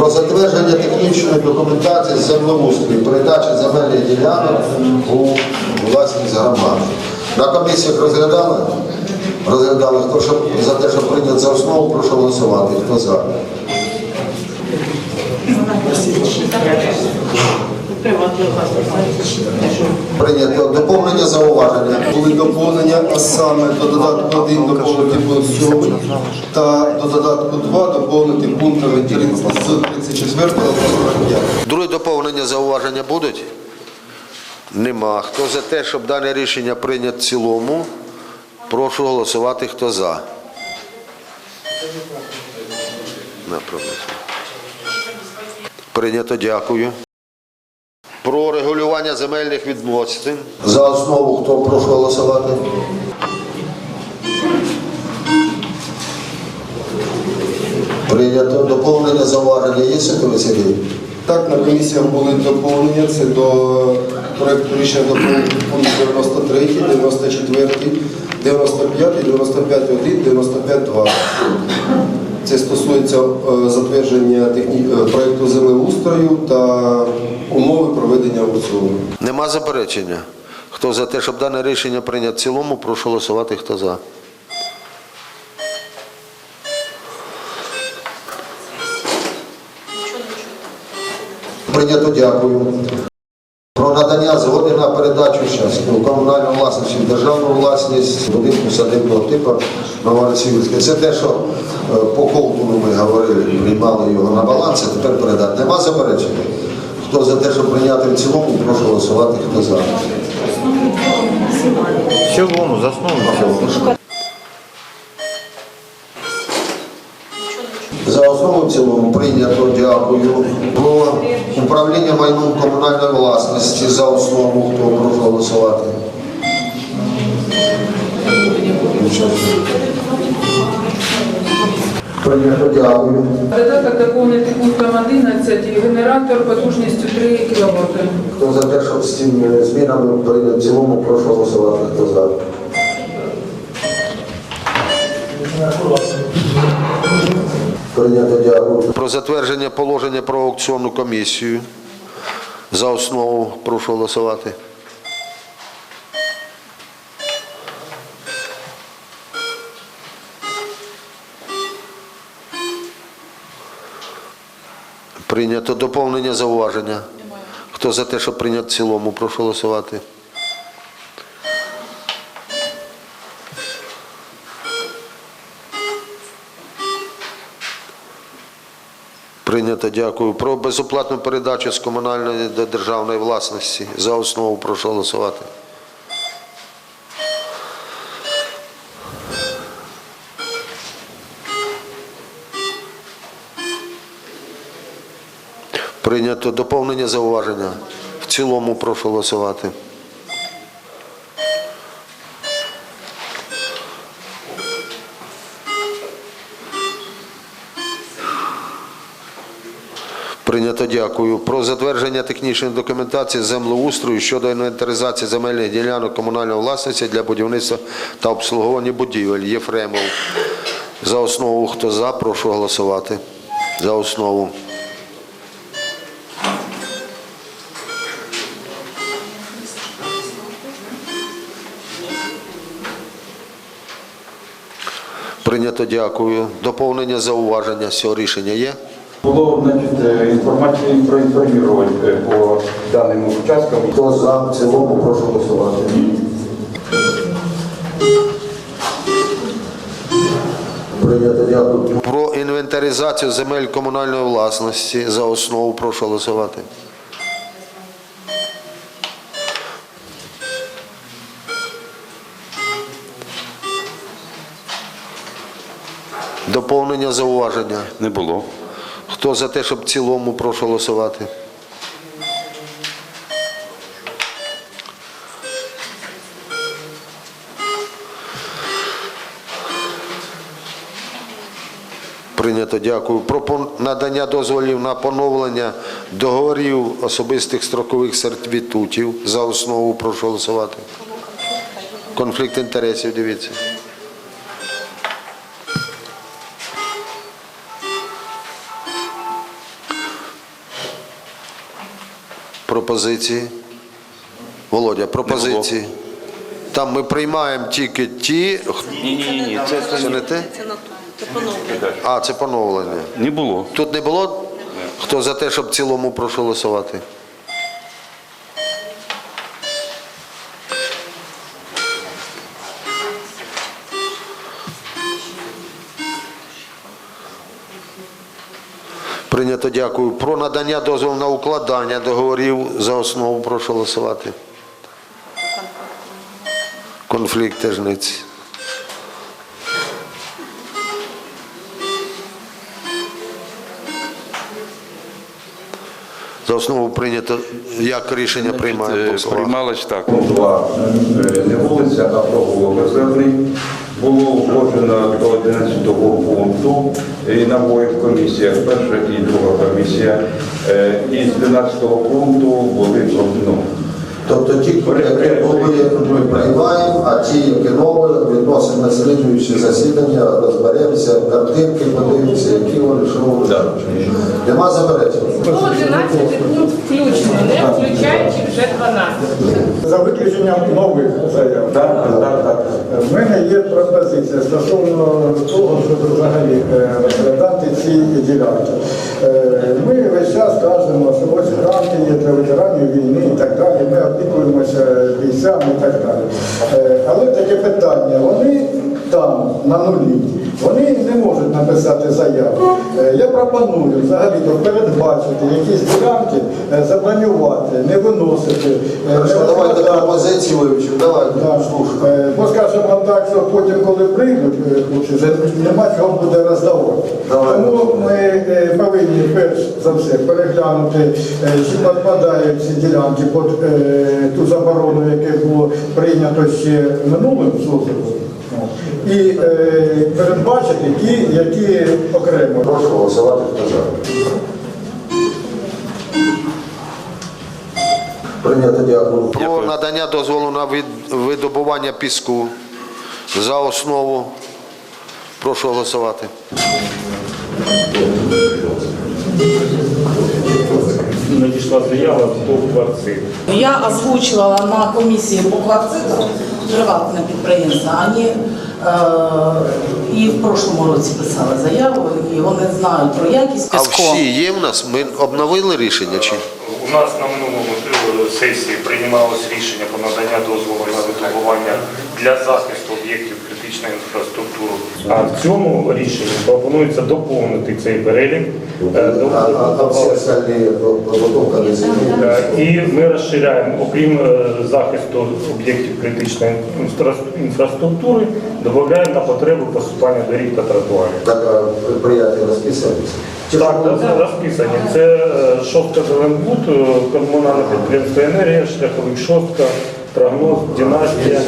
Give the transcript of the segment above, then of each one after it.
про затвердження технічної документації землеустрою, передачі земельних ділянок у власність громад. На комісіях розглядали? Розглядали. Хто щоб, за те, що прийняти за основу, прошу голосувати. Хто за? Прийнято доповнення зауваження. Були доповнення, а саме до додатку 1 доповнити пункт 7 та до додатку 2 доповнити пунктами 34 до 45. Друге доповнення зауваження будуть? Нема. Хто за те, щоб дане рішення прийнято в цілому, прошу голосувати, хто за. Прийнято, дякую. Про регулювання земельних відносин. За основу хто прошу голосувати? Прийнято доповнення зауваження. Є Сергій? Так, на комісіях були доповнення. Це до проекту рішення доповнити пункт 93, 94, 95, 95.1, 95.2. Це стосується е, затвердження техні... е, проекту землеустрою та умови проведення аукціону. Нема заперечення. Хто за те, щоб дане рішення прийняти в цілому, прошу голосувати, хто за. Прийнято, дякую. Про надання згоди на передачу частку комунальної власності в державну власність будинку садибного типу Новоросійське. Це те, що е, по Колтуну ми говорили, приймали його на баланс, а тепер передати. Нема заперечень? Хто за те, щоб прийняти в цілому, прошу голосувати, хто за. В цілому, за основу. За основу в цілому прийнято, дякую. Про управління майном комунальної власності за основу, хто прошу голосувати. Дякую. Додаток доповнити пунктом 11 і генератор потужністю 3 кВт. Хто за те, щоб з цими змінами прийняти в цілому, прошу голосувати, хто за. Прийнято, дякую. Про затвердження положення про аукціонну комісію. За основу прошу голосувати. Прийнято доповнення зауваження. Хто за те, щоб прийняти в цілому, прошу голосувати. Прийнято, дякую. Про безоплатну передачу з комунальної до державної власності. За основу прошу голосувати. Прийнято доповнення зауваження. В цілому прошу голосувати. Прийнято, дякую. Про затвердження технічної документації землеустрою щодо інвентаризації земельних ділянок комунальної власності для будівництва та обслуговування будівель. Єфремов. За основу хто за, прошу голосувати. За основу. Прийнято, дякую. Доповнення зауваження з цього рішення є? Було значить, е, інформацію проінформувати е, по даним участкам. Хто за в цілому, прошу голосувати. Прийнято, дякую. Про інвентаризацію земель комунальної власності за основу прошу голосувати. Доповнення зауваження. Не було. Хто за те, щоб в цілому прошу голосувати? Прийнято, дякую. Про надання дозволів на поновлення договорів особистих строкових сервітутів. За основу прошу голосувати. Конфлікт інтересів, дивіться. Пропозиції? Володя, пропозиції. Там ми приймаємо тільки ті. Ні, ні, ні, ні, це, Це не те? Це на це поновлення. А, це поновлення. не було. Тут не було? Хто за те, щоб в цілому прошу голосувати? Прийнято, дякую. Про надання дозволу на укладання договорів за основу прошу голосувати. Конфлікт тижниць. За основу прийнято. Як рішення приймає? Е, Приймалось так. Е, не вулиця, а провулок Озерний. Було входжено до 11 пункту і на обох комісіях, перша і друга комісія. І з 12 пункту були ну, Тобто ті, які були, ми приймаємо, а ті, які нові, відносимо на слідуючі засідання, розберемося, картинки подивимося, які вони, що вони. Нема заперечень? 111 пункт включно, не включаючи вже 12. За виключенням нових заяв. так, так. В мене є пропозиція стосовно того, щоб взагалі е, розглядати ці ділянки. Е, Ми весь час кажемо, що ось гранти є для ветеранів війни і так далі. Ми опікуємося бійцями і так далі. Е, Але таке питання, вони там на нулі. Вони не можуть написати заяву. Я пропоную взагалі передбачити якісь ділянки, забронювати, не виносити. не Хорошо, давайте пропозиції вивчимо. Давайте, Так, слушай. е, Бо скажемо так, що потім, коли прийдуть е, хлопці, нема чого буде роздавати. Тому ми е, повинні перш за все переглянути, е, чи підпадають ці ділянки під е, ту заборону, яке було прийнято ще минулим созивом. І е, передбачити ті, які окремо. Прошу голосувати, хто за. Прийнято, дякую. Про надання дозволу на видобування піску за основу. Прошу голосувати. надійшла заява до квартири. Я озвучувала на комісії по квартиру приватне підприємство. Вони е, і в прошлому році писали заяву, і вони знають про якість А всі є в нас? Ми обновили рішення чи? У нас на минулому сесії приймалось рішення про надання дозволу на видобування для захисту об'єктів критичної інфраструктури. А в цьому рішенні пропонується доповнити цей перелік. е? Е, І ми розширяємо, окрім е, захисту об'єктів критичної інфраструктури, додаємо на потреби посипання доріг та тротуарів. Так, предприятия розписались? Так, розписані. Це шостка Зеленбуд, комунальне підприємство енергія, шляховик шостка, прогноз, династія.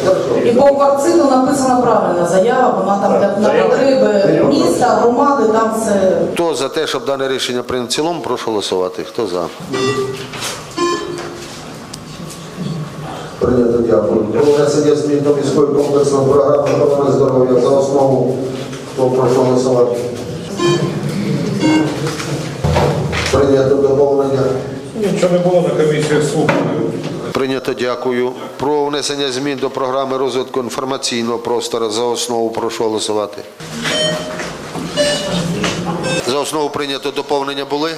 І по квартиру написана правильна заява, вона там Так, де на потреби міста, громади, там все Хто за те, щоб дане рішення прийняти в цілому, прошу голосувати. Хто за? Прийнято, дякую. Про внесення змін до міської комплексної програми охорони здоров'я за основу. Хто прошу голосувати? Прийнято доповнення. Нічого не було на комісіях слухання. Прийнято, дякую. Про внесення змін до програми розвитку інформаційного простору за основу прошу голосувати. За основу прийнято доповнення були?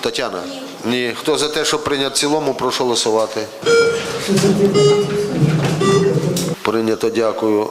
Тетяна? Ні. Хто за те, що прийнято в цілому, прошу голосувати. Прийнято, дякую.